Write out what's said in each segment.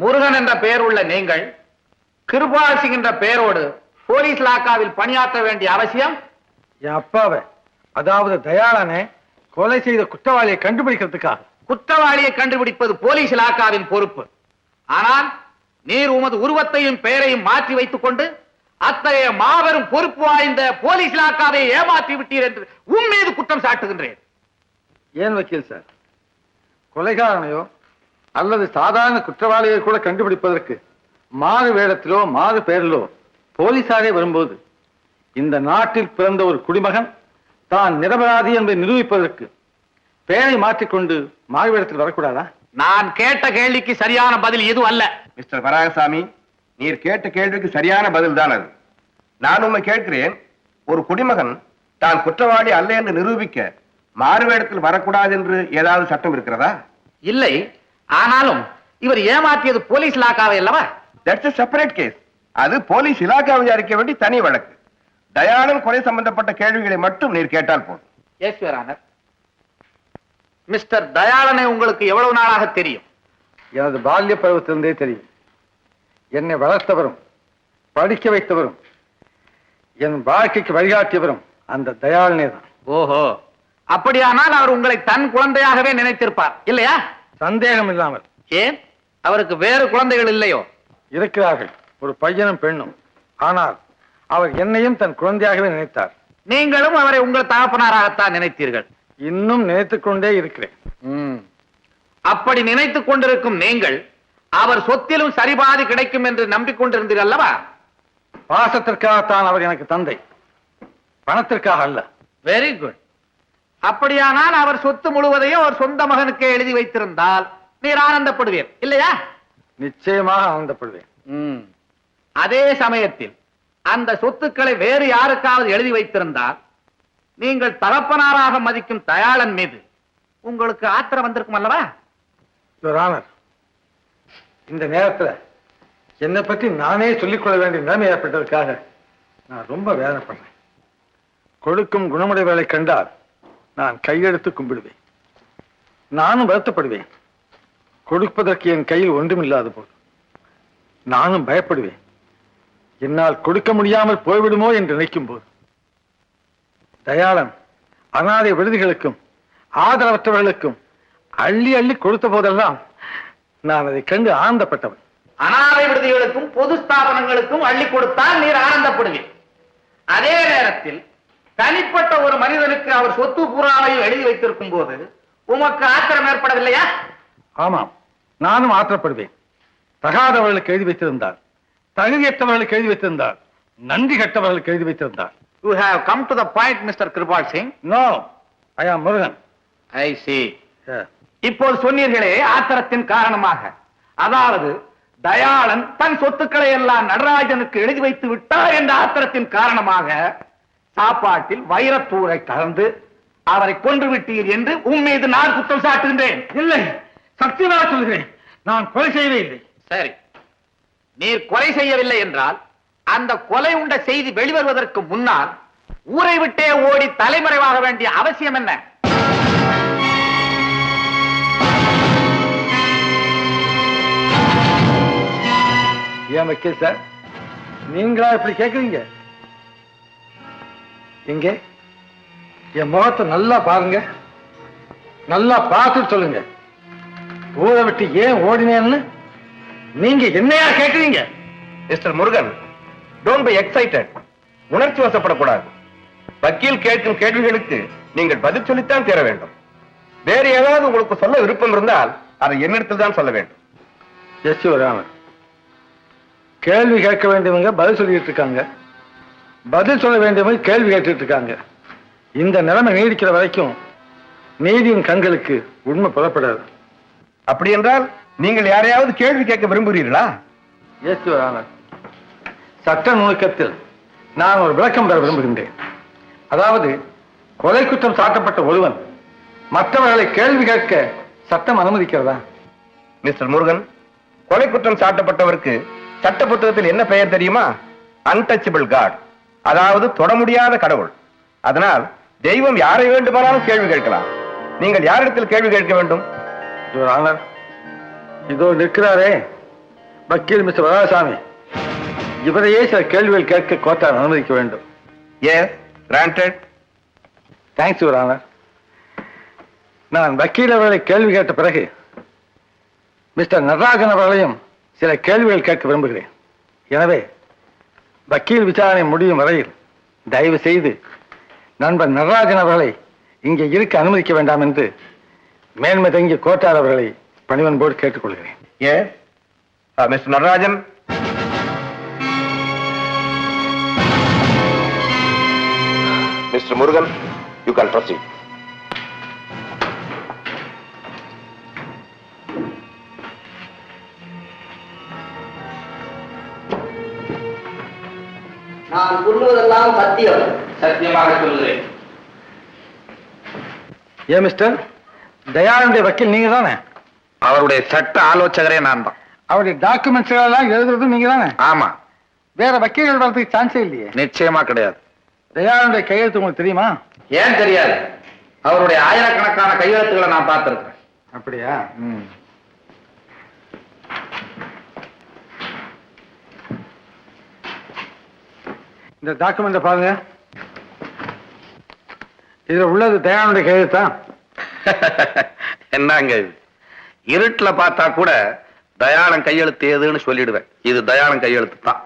முருகன் என்ற பெயர் உள்ள நீங்கள் கிருபால் சிங் என்ற பெயரோடு போலீஸ் லாக்காவில் பணியாற்ற வேண்டிய அவசியம்? என் அப்பாவை அதாவது தயாளனை கொலை செய்த குற்றவாளியை கண்டுபிடிக்கிறதுக்காக. குற்றவாளியை கண்டுபிடிப்பது போலீஸ் இலாக்காவின் பொறுப்பு. ஆனால் நீர் உமது உருவத்தையும் பெயரையும் மாற்றி வைத்துக் கொண்டு அத்தகைய மாபெரும் பொறுப்பு வாய்ந்த போலீஸ் இலாக்காவை ஏமாற்றி விட்டீர் என்று உன் மீது குற்றம் சாட்டுகின்றேன். ஏன் வக்கீல் சார்? கொலைகாரனையோ அல்லது சாதாரண குற்றவாளியை கூட கண்டுபிடிப்பதற்கு மாறு வேடத்திலோ மாறு பெயரிலோ போலீசாரே வரும்போது இந்த நாட்டில் பிறந்த ஒரு குடிமகன் தான் நிரபராதி என்பதை நிரூபிப்பதற்கு பெயரை மாற்றிக்கொண்டு மாறு வேடத்தில் வரக்கூடாதா? நான் கேட்ட கேள்விக்கு சரியான பதில் இது அல்ல. மிஸ்டர் வராகசாமி நீர் கேட்ட கேள்விக்கு சரியான பதில் தான் அது. நான் உண்மை கேட்கிறேன் ஒரு குடிமகன் தான் குற்றவாளி அல்ல என்று நிரூபிக்க மாறுவேடத்தில் வரக்கூடாது என்று ஏதாவது சட்டம் இருக்கிறதா? இல்லை ஆனாலும் இவர் ஏமாற்றியது போலீஸ் இலாக்காவை அல்லவா? தட்ஸ் a செப்பரேட் கேஸ் அது போலீஸ் இலாக்கா விசாரிக்க வேண்டி தனி வழக்கு. தயாளன் கொலை சம்பந்தப்பட்ட கேள்விகளை மட்டும் நீர் கேட்டால் போதும். எஸ் யுவர் ஆனர் மிஸ்டர் தயாளனை உங்களுக்கு எவ்வளவு நாளாக தெரியும்? எனது பால்ய பருவத்திலிருந்தே தெரியும். என்னை வளர்த்தவரும் படிக்க வைத்தவரும் என் வாழ்க்கைக்கு வழிகாட்டியவரும் அந்த தயாளனே தான். ஓஹோ. அப்படியானால் அவர் உங்களை தன் குழந்தையாகவே நினைத்திருப்பார் இல்லையா? சந்தேகம் இல்லாமல் ஏன்? அவருக்கு வேறு குழந்தைகள் இல்லையோ? இருக்கிறார்கள். ஒரு பையனும் பெண்ணும். ஆனால் அவர் என்னையும் தன் குழந்தையாகவே நினைத்தார். நீங்களும் அவரை உங்கள் தகப்பனாராகத்தான் நினைத்தீர்கள். இன்னும் நினைத்துக் கொண்டே இருக்கிறேன். அப்படி நினைத்துக் கொண்டிருக்கும் நீங்கள் அவர் சொத்திலும் சரிபாதி கிடைக்கும் என்று நம்பிக்கொண்டிருந்தீர்கள் அல்லவா? பாசத்திற்காகத்தான் அவர் எனக்கு தந்தை. பணத்திற்காக அல்ல. வெரி குட் அப்படியானால் அவர் சொத்து முழுவதையும் அவர் சொந்த மகனுக்கே எழுதி வைத்திருந்தால் நீர் ஆனந்தப்படுவீர். இல்லையா? நிச்சயமாக ஆனந்தப்படுவேன். அதே சமயத்தில் அந்த சொத்துக்களை வேறு யாருக்காவது எழுதி வைத்திருந்தால் நீங்கள் தகப்பனாராக மதிக்கும் தயாளன் மீது உங்களுக்கு ஆத்திரம் வந்திருக்கும் அல்லவா? இந்த நேரத்துல என்னை பற்றி நானே சொல்லிக் கொள்ள வேண்டிய நிலைமை ஏற்பட்டதற்காக நான் ரொம்ப வேதனைப்படுறேன். கொடுக்கும் குணமுடையவர்களை கண்டால் நான் கையெடுத்து கும்பிடுவேன். நானும் வருத்தப்படுவேன். கொடுப்பதற்கு என் கையில் ஒன்றுமில்லாத போது. நானும் பயப்படுவேன். என்னால் கொடுக்க முடியாமல் போய்விடுமோ என்று நினைக்கும் போது தயாளன் அனாதை விடுதிகளுக்கும் ஆதரவற்றவர்களுக்கும் அள்ளி அள்ளி கொடுத்த போதெல்லாம் நான் அதை கண்டு ஆனந்தப்பட்டவன். அனாதை விடுதிகளுக்கும் பொது ஸ்தாபனங்களுக்கும் அள்ளி கொடுத்தால் நீர் ஆனந்தப்படுவீர் அதே நேரத்தில் தனிப்பட்ட ஒரு மனிதனுக்கு அவர் சொத்து பூராவையும் எழுதி வைத்திருக்கும் போது உமக்கு ஆத்திரம் ஏற்படவில்லையா? ஆமாம். நானும் ஆத்திரப்படுவேன். தகாதவர்களுக்கு எழுதி வைத்திருந்தார். தகுதியற்றவர்களுக்கு எழுதி வைத்திருந்தார். நன்றி கெட்டவர்களுக்கு எழுதி வைத்திருந்தார். You have come to the point mister Kripal Singh no I am Murugan I C இப்போது சொன்னீர்களே ஆத்திரத்தின் காரணமாக. அதாவது தயாளன் தன் சொத்துக்களை எல்லாம் நடராஜனுக்கு எழுதி வைத்து விட்டார் என்ற ஆத்திரத்தின் காரணமாக சாப்பாட்டில் வைரத்தூரை கலந்து அவரை கொன்று விட்டீர் என்று உன் மீது நான் குற்றம் சாட்டுகின்றேன். இல்லை சத்தியமாக சொல்கிறேன். நான் கொலை செய்யவே இல்லை. சரி. நீர் கொலை செய்யவில்லை என்றால் அந்த கொலை உண்ட செய்தி வெளிவருவதற்கு முன்னால் ஊரை விட்டே ஓடி தலைமறைவாக வேண்டிய அவசியம் என்ன? ஏன் வக்கீல் சார்? நீங்களா இப்படி கேக்குறீங்க எங்க? என் முகத்தை நல்லா பாருங்க. நல்லா பார்த்துட்டு சொல்லுங்க. ஊரை விட்டு ஏன் ஓடினேன்னு நீங்க என்னையா கேக்குறீங்க? Mister Murugan don't be excited உணர்ச்சி வசப்படக்கூடாது. வக்கீல் கேட்கும் கேள்விகளுக்கு நீங்கள் பதில் சொல்லித்தான் தீர வேண்டும். வேறு ஏதாவது உங்களுக்கு சொல்ல விருப்பம் இருந்தால் அதை என்னிடத்தில் தான் சொல்ல வேண்டும். எஸ் ராமன் கேள்வி கேட்க வேண்டியவங்க பதில் சொல்லிட்டு இருக்காங்க. பதில் சொல்ல வேண்டியவங்க கேள்வி கேட்டுட்டு இருக்காங்க. இந்த நிலைமை நீடிக்கிற வரைக்கும் நீதியின் கண்களுக்கு உண்மை புறப்படாது அப்படி என்றால் நீங்கள் யாரையாவது கேள்வி கேட்க விரும்புகிறீர்களா? எஸ் சட்ட நுணுக்கத்தில் நான் ஒரு விளக்கம் பெற விரும்புகின்றேன். அதாவது கொலை குற்றம் சாட்டப்பட்ட ஒருவன் மற்றவர்களை கேள்வி கேட்க சட்டம் அனுமதிக்கிறதா? மிஸ்டர் முருகன் கொலை குற்றம் சாட்டப்பட்டவருக்கு சட்ட புத்தகத்தில் என்ன பெயர் தெரியுமா? அன்டச்சபிள் காட் அதாவது தொட முடியாத கடவுள். அதனால் தெய்வம் யாரை வேண்டுமானாலும் கேள்வி கேட்கலாம். நீங்கள் யாரிடத்தில் கேள்வி கேட்க வேண்டும்? இதோ நிற்கிறாரே வக்கீல் மிஸ்டர் வரதாசாமி இவரையே சில கேள்விகள் கேட்க கோர்ட்டார் அனுமதிக்க வேண்டும். Yes granted thanks your honour நான் வக்கீல் அவர்களை கேள்வி கேட்ட பிறகு மிஸ்டர் நடராஜன் அவர்களையும் சில கேள்விகள் கேட்க விரும்புகிறேன். எனவே வக்கீல் விசாரணை முடியும் வரையில் தயவு செய்து நண்பர் நடராஜன் அவர்களை இங்கே இருக்க அனுமதிக்க வேண்டாம் என்று மேன்மை தங்கிய கோட்டார் அவர்களை பணிவன்போடு கேட்டுக்கொள்கிறேன். Yes mister Natarajan? Mister Murugan you can proceed நான் சொல்லுவதெல்லாம் சத்தியம். சத்தியமாக சொல்கிறேன் ஏன் மிஸ்டர் தயானந்தை வக்கீல் நீங்க தானே அவருடைய சட்ட ஆலோசகரே நான் தான் அவருடைய டாக்குமெண்ட்ஸ் எல்லாம் எழுதுறதும் நீங்க தானே ஆமா. வேற வக்கீல்கள் வரதுக்கு சான்ஸே இல்லையே. நிச்சயமா கிடையாது. தயானந்தை கையெழுத்து உங்களுக்கு தெரியுமா? ஏன் தெரியாது? அவருடைய ஆயிரக்கணக்கான கையெழுத்துக்களை நான் பார்த்திருக்கேன் அப்படியா? இந்த டாக்குமெண்ட பாருங்க. இதுல உள்ளது தயானந்த கையெழுத்தா? என்னங்க இது? இருட்டுல பார்த்தா கூட தயாளன் கையெழுத்து ஏதுன்னு சொல்லிடுவேன். இது தயாளன் கையெழுத்து தான்.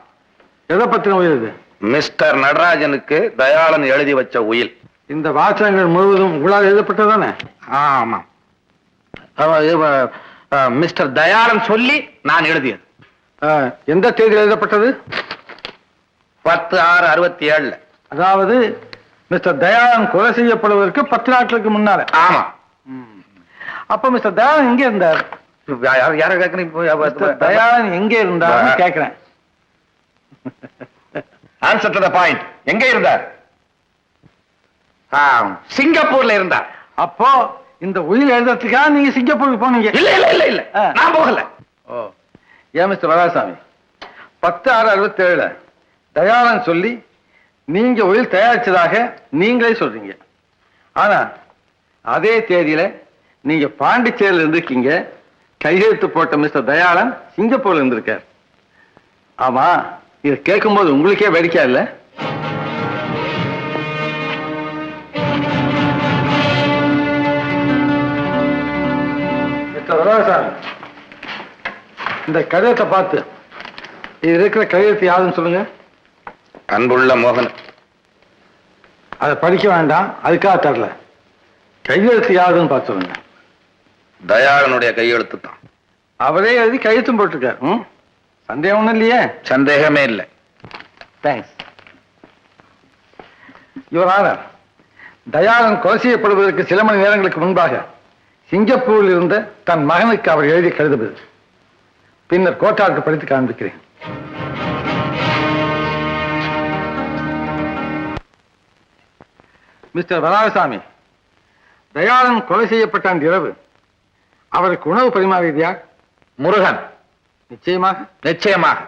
எதை பத்தின உயிர் இது? மிஸ்டர் நடராஜனுக்கு தயாளன் எழுதி வச்ச உயில். இந்த வாசகங்கள் முழுவதும் உங்களால் எழுதப்பட்டதானே? ஆமா. மிஸ்டர் தயாளன் சொல்லி நான் எழுதியது. எந்த தேதியில் எழுதப்பட்டது? பத்து ஆறு அறுபத்தி ஏழுல. அதாவது மிஸ்டர் தயானந்த் கொலை செய்யப்படுவதற்கு பத்து நாட்களுக்கு முன்னால. ஆமா. அப்ப மிஸ்டர் தயானந்த் எங்க இருந்தார்? யார- கேக்குறீங்க தயானந்த் எங்க இருந்தார்னு கேக்குறேன் ஆன்சர் டு த பாயிண்ட் எங்க இருந்தார்? சிங்கப்பூர்ல இருந்தார். அப்போ இந்த உயிர் எழுதுறதுக்காக நீங்க சிங்கப்பூருக்கு போனீங்க. இல்ல இல்ல இல்ல இல்ல. நான் போகல. ஓ. ஏன் மிஸ்டர் வரதாசாமி பத்து ஆறு அறுபத்தி ஏழுல. தயாளன் சொல்லி நீங்க உயிர் தயாரிச்சதாக நீங்களே சொல்றீங்க. ஆனா அதே தேதியில நீங்க பாண்டிச்சேரியில் இருந்திருக்கீங்க. கையெழுத்து போட்ட மிஸ்டர் தயாளன் சிங்கப்பூர்ல இருந்திருக்கார். ஆமா இதை கேட்கும்போது உங்களுக்கே வேடிக்கை இல்ல? மிஸ்டர் இந்த கடிதத்தை பார்த்து இது இருக்கிற கையெழுத்து யாருன்னு சொல்லுங்க. அன்புள்ள மோகன். அதை படிக்க வேண்டாம் அதுக்காக தரல. கையெழுத்து யாருன்னு பார்த்து சொல்லுங்க. தயாளனுடைய கையெழுத்து தான். அவரே எழுதி கையெழுத்தும் போட்டிருக்காரு. ம்? சந்தேகம் ஒண்ணும் இல்லையே? சந்தேகமே இல்லை. தேங்க்ஸ் யுவர் ஆனர் தயாளன் கொலை செய்யப்படுவதற்கு சில மணி நேரங்களுக்கு முன்பாக சிங்கப்பூரில் இருந்த தன் மகனுக்கு அவர் எழுதி கழுதுவது பின்னர் கோட்டாருக்கு படித்து காண்பிக்கிறேன். மிஸ்டர் வராகசாமி தயாளன் கொலை செய்யப்பட்ட அந்த இரவு அவருக்கு உணவு பரிமாறியது? யார் முருகன். நிச்சயமாக? நிச்சயமாக.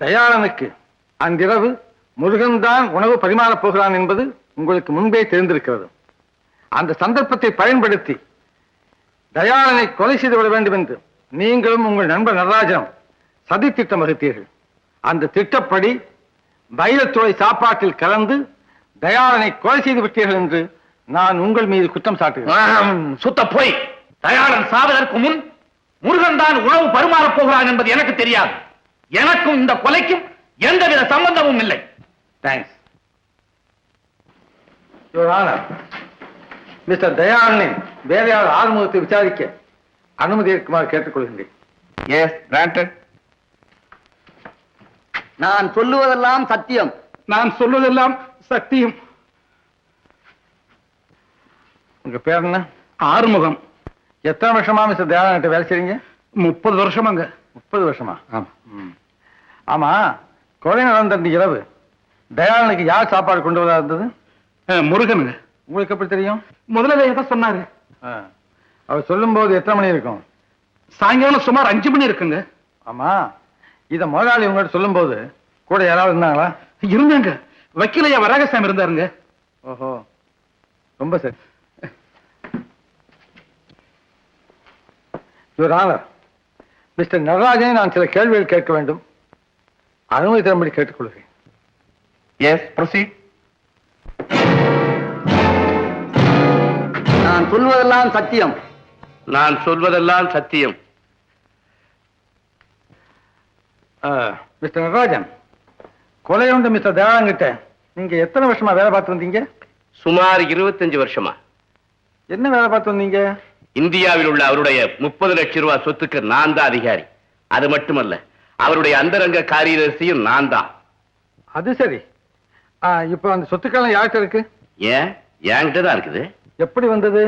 தயாளனுக்கு அன்றிரவு முருகன்தான் உணவு பரிமாறப் போகிறான் என்பது உங்களுக்கு முன்பே தெரிந்திருக்கிறது. அந்த சந்தர்ப்பத்தை பயன்படுத்தி தயாளனை கொலை செய்து விட வேண்டும் என்று நீங்களும் உங்கள் நண்பர் நடராஜனும் சதி திட்டம் வகுத்தீர்கள். அந்த திட்டப்படி வைரத்துறை சாப்பாட்டில் கலந்து தயாளனை கொலை செய்து விட்டீர்கள் என்று நான் உங்கள் மீது குற்றம் சாட்டுகிறேன். சுத்த போய். தயாளன் சாவதற்கு முன் முருகன் தான் உணவு பரிமாறப் போகிறான் என்பது எனக்கு தெரியாது. எனக்கும் இந்த கொலைக்கும் எந்தவித சம்பந்தமும் இல்லை. தேங்க்ஸ் மிஸ்டர் தயாளனை வேலையாளர் ஆறுமுகத்தை விசாரிக்க அனுமதி இருக்குமாறு கேட்டுக்கொள்கின்றேன். எஸ் கிராண்டட் நான் சொல்லுவதெல்லாம் சத்தியம். நான் சொல்வதெல்லாம் சத்தியம். உங்க பேர் என்ன? ஆறுமுகம். எத்தனை வருஷமா மிஸ்டர் தயாளன்கிட்ட வேலை செய்றீங்க? முப்பது வருஷமாங்க. முப்பது வருஷமா? ஆமா. கொலை நடந்த இரவு தயாளனுக்கு யார் சாப்பாடு கொண்டு வரா இருந்தது? முருகனுங்க. உங்களுக்கு எப்படி தெரியும்? முதல்ல எதை சொன்னாரு. அவர் சொல்லும்போது எத்தனை மணி இருக்கும்? சாயங்காலம் சுமார் அஞ்சு மணி இருக்குங்க. ஆமா. இத முதலாளி உங்கள்கிட்ட சொல்லும்போது கூட யாராவது இருந்தாங்களா? இருந்தாங்க. வக்கீலையா வராகசாமி இருந்தாருங்க. ஓஹோ. ரொம்ப சரி. யுவர் மிஸ்டர் நடராஜனை நான் சில கேள்விகள் கேட்க வேண்டும். அனுமதி தரும்படி கேட்டுக்கொள்கிறேன். எஸ் ப்ரொசீட் நான் சொல்வதெல்லாம் சத்தியம். நான் சொல்வதெல்லாம் சத்தியம். மிஸ்டர் நடராஜன். கொலை உண்டு மிஸ்டர் தயாளங்கிட்ட நீங்க எத்தனை வருஷமா வேலை பார்த்து வந்தீங்க? சுமார் இருபத்தஞ்சு வருஷமா. என்ன வேலை பார்த்து வந்தீங்க? இந்தியாவில் உள்ள அவருடைய முப்பது லட்சம் ரூபாய் சொத்துக்கு நான் தான் அதிகாரி. அது மட்டுமல்ல அவருடைய அந்தரங்க காரியதர்சியும் நான் தான். அது சரி. இப்போ அந்த சொத்துக்கள்லாம் யார்கிட்ட இருக்கு? ஏன்? என்கிட்ட தான் இருக்குது. எப்படி வந்தது?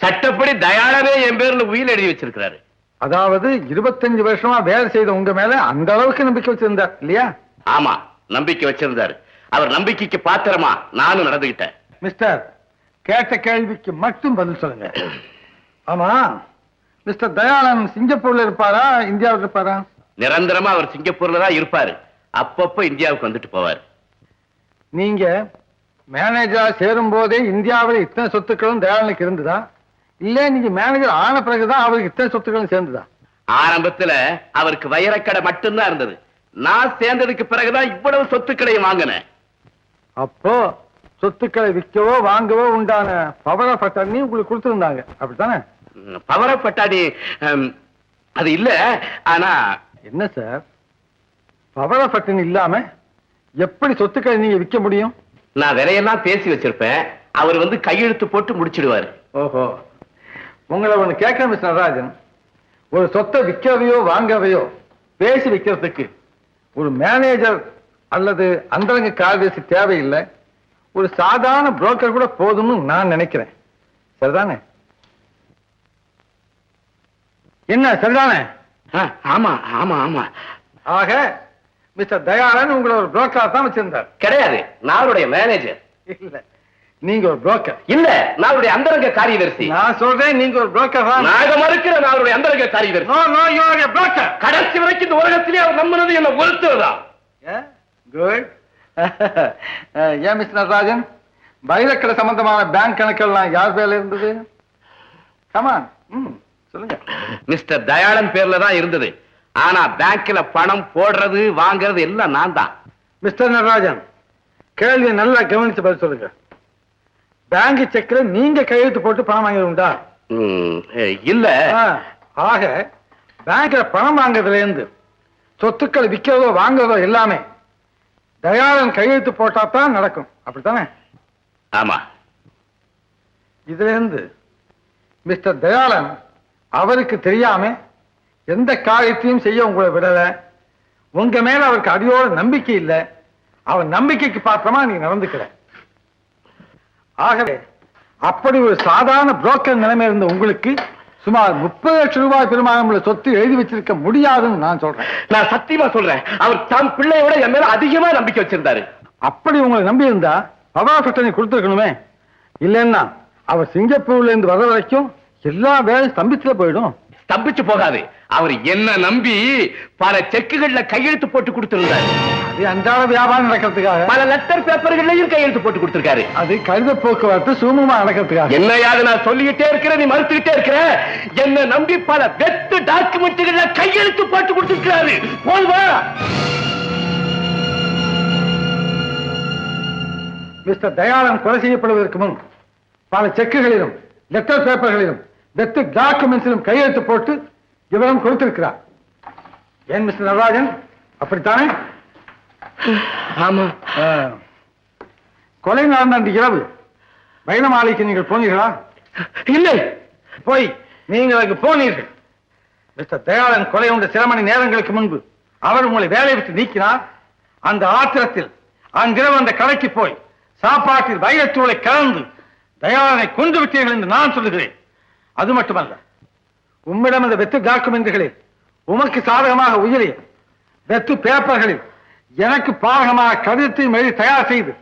சட்டப்படி தயாளனே என் பேர்ல உயில் எழுதி வச்சிருக்கிறாரு. அதாவது இருபத்தஞ்சு வருஷமா வேலை செய்த உங்க மேல அந்த அளவுக்கு நம்பிக்கை வச்சிருந்தார் இல்லையா? ஆமா நம்பிக்கை வச்சிருந்தாரு. அவர் நம்பிக்கைக்கு பாத்திரமா நானும் நடந்துகிட்டேன். மிஸ்டர் கேட்ட கேள்விக்கு மட்டும் பதில் சொல்லுங்க. ஆமா மிஸ்டர் தயாளன் சிங்கப்பூர்ல இருப்பாரா இந்தியாவில் இருப்பாரா? நிரந்தரமா அவர் சிங்கப்பூர்ல தான் இருப்பாரு. அப்பப்ப இந்தியாவுக்கு வந்துட்டு போவார். நீங்க மேனேஜரா சேரும் போதே இந்தியாவில் இத்தனை சொத்துக்களும் தயாளனுக்கு இருந்ததா? இல்ல நீங்க மேனேஜர் ஆன பிறகுதான் அவருக்கு இத்தனை சொத்துக்களும் சேர்ந்ததா? ஆரம்பத்துல அவருக்கு வைரக்கடை மட்டும்தான் இருந்தது. நான் சேர்ந்ததுக்கு பிறகுதான் இவ்வளவு சொத்துக்களையும் வாங்கினேன். அப்போ சொத்துக்களை விற்கவோ வாங்கவோ உண்டான பவர் அட்டர்னி உங்களுக்கு கொடுத்திருந்தாங்க. அப்படித்தானே? பவர பட்டாணி ஹம், அது இல்ல ஆனா என்ன சார்? பவர் அட்டர்னி இல்லாம எப்படி சொத்துக்களை நீங்க விற்க முடியும்? நான் விலையெல்லாம் பேசி வச்சிருப்பேன். அவர் வந்து கையெழுத்து போட்டு முடிச்சிடுவாரு. ஓஹோ. உங்களை ஒண்ணு கேட்க மிஸ் நடராஜன். ஒரு சொத்தை விற்கவையோ வாங்கவையோ பேசி விற்கிறதுக்கு ஒரு மேனேஜர் அல்லது அந்தரங்க கார்வேசி தேவையில்லை. ஒரு சாதாரண புரோக்கர் கூட போதும்னு நான் நினைக்கிறேன். சரிதானே? என்ன சரிதானே? ஆமா ஆமா ஆமா. ஆக மிஸ்டர் தயாளன் உங்களை ஒரு புரோக்கரா தான் வச்சிருந்தார். கிடையாது நான் அவருடைய மேனேஜர் இல்ல. நீங்க ஒரு புரோக்கர் இல்ல நான் அவருடைய அந்தரங்க காரியதர்சி. நான் சொல்றேன் நீங்க ஒரு புரோக்கர் நாக மறுக்கிற நான் அவருடைய அந்தரங்க காரியதர்சி. No no you are a broker கடைசி வரைக்கும் இந்த உலகத்திலே அவர் நம்பினது என்ன ஒருத்தர்தான் குட் ஏன் மிஸ் நடராஜன்? வைரக்கடை சம்பந்தமான பேங்க் கணக்கெல்லாம் யார் பேர்ல இருந்தது? கமான் ம். சொல்லுங்க. மிஸ்டர் தயாளன் பேர்ல தான் இருந்தது. ஆனா பேங்க்ல பணம் போடுறது வாங்குறது எல்லாம் நான் தான். மிஸ்டர் நடராஜன் கேள்வி நல்லா கவனிச்சு பதில் சொல்லுங்க. பேங்க் செக்ல நீங்க கையெழுத்து போட்டு பணம் வாங்கியது உண்டா? இல்ல. ஆக பேங்க்ல பணம் வாங்குறதுல இருந்து சொத்துக்களை விற்கிறதோ வாங்குறதோ எல்லாமே தயாளன் கையெழுத்து போட்டா தான் நடக்கும். அப்படித்தானே? ஆமா. இதுல இருந்து மிஸ்டர் தயாளன் அவருக்கு தெரியாம எந்த காரியத்தையும் செய்ய உங்களை விடல. உங்க மேல அவருக்கு அடியோட நம்பிக்கை இல்லை. அவர் நம்பிக்கைக்கு பாத்திரமா நீங்க நடந்துக்கல ஆகவே அப்படி ஒரு சாதாரண புரோக்கர் நிலைமை இருந்த உங்களுக்கு சுமார் முப்பது லட்சம் ரூபாய் பெருமானம் உள்ள சொத்து எழுதி வச்சிருக்க முடியாதுன்னு நான் சொல்றேன். நான் சத்தியமா சொல்றேன். அவர் தம் பிள்ளையோட என் மேல அதிகமா நம்பிக்கை வச்சிருந்தாரு. அப்படி உங்களை நம்பி இருந்தா பவா பிரச்சனை கொடுத்துருக்கணுமே. இல்லைன்னா அவர் சிங்கப்பூர்ல இருந்து வர வரைக்கும் எல்லா வேலையும் ஸ்தம்பிச்சுல போயிடும். தப்பிச்சு போகாது. அவர் என்ன நம்பி பல செக்குகள்ல கையெழுத்து போட்டு கொடுத்திருந்தாரு. அது அன்றாட வியாபாரம் நடக்கிறதுக்காக. பல லெட்டர் பேப்பர்களையும் கையெழுத்து போட்டு கொடுத்திருக்காரு. அது கடித போக்குவரத்து சுமூகமா நடக்கிறதுக்காக. என்னையாவது நான் சொல்லிக்கிட்டே இருக்கிறேன் நீ மறுத்துக்கிட்டே இருக்கிற. என்ன நம்பி பல வெத்து டாக்குமெண்ட்டுகள்ல கையெழுத்து போட்டு கொடுத்திருக்கிறாரு. போதுமா மிஸ்டர் தயாளன் கொலை செய்யப்படுவதற்கு முன் பல செக்குகளிலும் லெட்டர் பேப்பர்களிலும் வெத்து டாக்குமெண்ட்ஸிலும் கையெழுத்து போட்டு விவரம் கொடுத்திருக்கிறார். ஏன் மிஸ்டர் நடராஜன்? அப்படித்தானே? ஆமா. கொலை நடந்த அன்று இரவு வைரமாலைக்கு நீங்கள் போனீர்களா? இல்லை. போய் நீங்கள் போனீர்கள். மிஸ்டர் தயாளன் கொலை உண்ட சில மணி நேரங்களுக்கு முன்பு அவர் உங்களை வேலையை விட்டு நீக்கினார். அந்த ஆத்திரத்தில் அன்றிரவு அந்த கடைக்கு போய் சாப்பாட்டில் வைரத்தூளை கலந்து தயாளனை கொண்டு விட்டீர்கள் என்று நான் சொல்லுகிறேன். அது மட்டுமல்ல உம்மிடம் இந்த வெத்து டாக்குமெண்ட்டுகளில் உமக்கு சாதகமாக உயிரிய வெத்து பேப்பர்களில் எனக்கு பாதகமாக கடிதத்தையும் எழுதி தயார் செய்து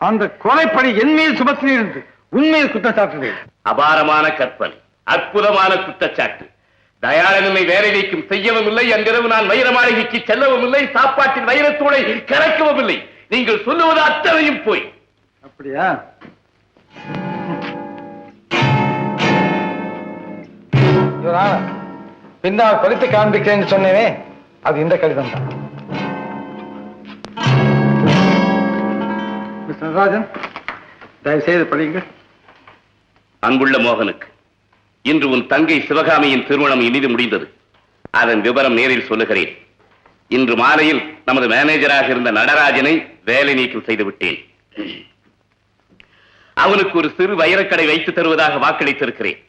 அந்த கொலைப்படி என் மீது சுமத்தினீர் என்று உண்மையில் குற்றம் சாட்டுகிறேன் அபாரமான கற்பனை அற்புதமான குற்றச்சாட்டு. தயாளனை வேலை நீக்கம் செய்யவும் இல்லை அன்றிரவு நான் வைர மாளிகைக்கு செல்லவும் இல்லை சாப்பாட்டில் வைரத்தூளை கறக்கவும் இல்லை. நீங்கள் சொல்லுவது அத்தனையும் போய். அப்படியா? பின்னால் படித்து காண்பிக்கிறேன்னு சொன்னேனே அது இந்த கடிதம் தான். மிஸ்டர் தயவு செய்து படிங்க அன்புள்ள மோகனுக்கு இன்று உன் தங்கை சிவகாமியின் திருமணம் இனிது முடிந்தது. அதன் விவரம் நேரில் சொல்லுகிறேன். இன்று மாலையில் நமது மேனேஜராக இருந்த நடராஜனை வேலை நீக்கம் செய்து விட்டேன். அவனுக்கு ஒரு சிறு வைரக்கடை வைத்து தருவதாக வாக்களித்திருக்கிறேன்.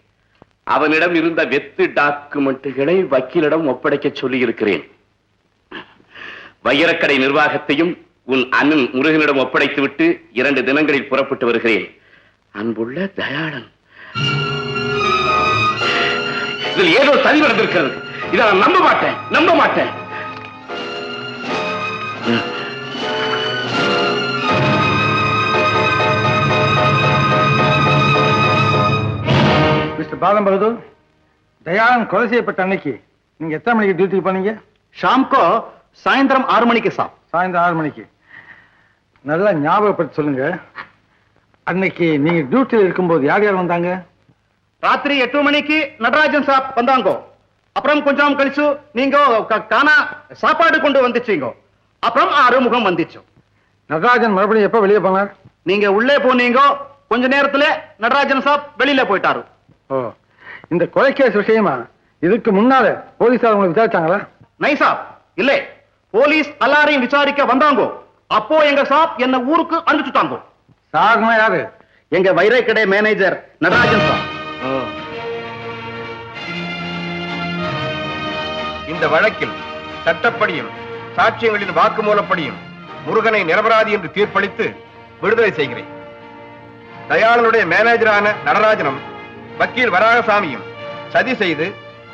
அவனிடம் இருந்த வெத்து டாக்குமெண்ட்டுகளை வக்கீலிடம் ஒப்படைக்க சொல்லியிருக்கிறேன். வைரக்கடை நிர்வாகத்தையும் உன் அண்ணன் முருகனிடம் ஒப்படைத்துவிட்டு இரண்டு தினங்களில் புறப்பட்டு வருகிறேன். அன்புள்ள தயாளன். இதில் ஏதோ சரி நடந்திருக்கிறது. இதை நான் நம்ப மாட்டேன் நம்ப மாட்டேன். மிஸ்டர் பாலம் பகதூர் தயாளன் கொலை செய்யப்பட்ட அன்னைக்கு நீங்க எத்தனை மணிக்கு டியூட்டிக்கு போனீங்க? ஷாம்கோ சாயந்தரம் ஆறு மணிக்கு சாப் சாயந்தரம் ஆறு மணிக்கு. நல்லா ஞாபகப்படுத்தி சொல்லுங்க. அன்னைக்கு நீங்க டியூட்டியில் இருக்கும்போது யார் யார் வந்தாங்க? ராத்திரி எட்டு மணிக்கு நடராஜன் சாப் வந்தாங்கோ. அப்புறம் கொஞ்சம் கழிச்சு நீங்க காணா சாப்பாடு கொண்டு வந்துச்சீங்க. அப்புறம் ஆறுமுகம் வந்துச்சு. நடராஜன் மறுபடியும் எப்போ வெளியே போனார்? நீங்க உள்ளே போனீங்க கொஞ்ச நேரத்துல நடராஜன் சாப் வெளியில போயிட்டாரு. ஓ. இந்த கொலைகேஸ் விஷயமா? இதுக்கு முன்னால போலீஸார் உங்களை விசாரிச்சாங்களா? நைசா இல்லே. போலீஸ் எல்லாரையும் விசாரிக்க வந்தாங்கோ. அப்போ எங்க சாப் என்ன ஊருக்கு அனுப்பிச்சுட்டாங்கோ. சார்னா யாரு? எங்க வைரக்கடை மேனேஜர் நடராஜன் சாப். இந்த வழக்கில் சட்டப்படியும் சாட்சியங்களின் வாக்குமூலப்படியும் முருகனை நிரபராதி என்று தீர்ப்பளித்து விடுதலை செய்கிறேன். தயாளனுடைய மேனேஜரான நடராஜனும் வக்கீல் வராகசாமியும் சதி செய்து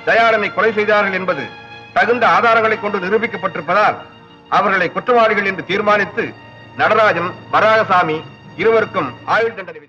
தயாளனை கொலை செய்தார்கள் என்பது தகுந்த ஆதாரங்களை கொண்டு நிரூபிக்கப்பட்டிருப்பதால் அவர்களை குற்றவாளிகள் என்று தீர்மானித்து நடராஜன் வராகசாமி இருவருக்கும் ஆயுள் தண்டனை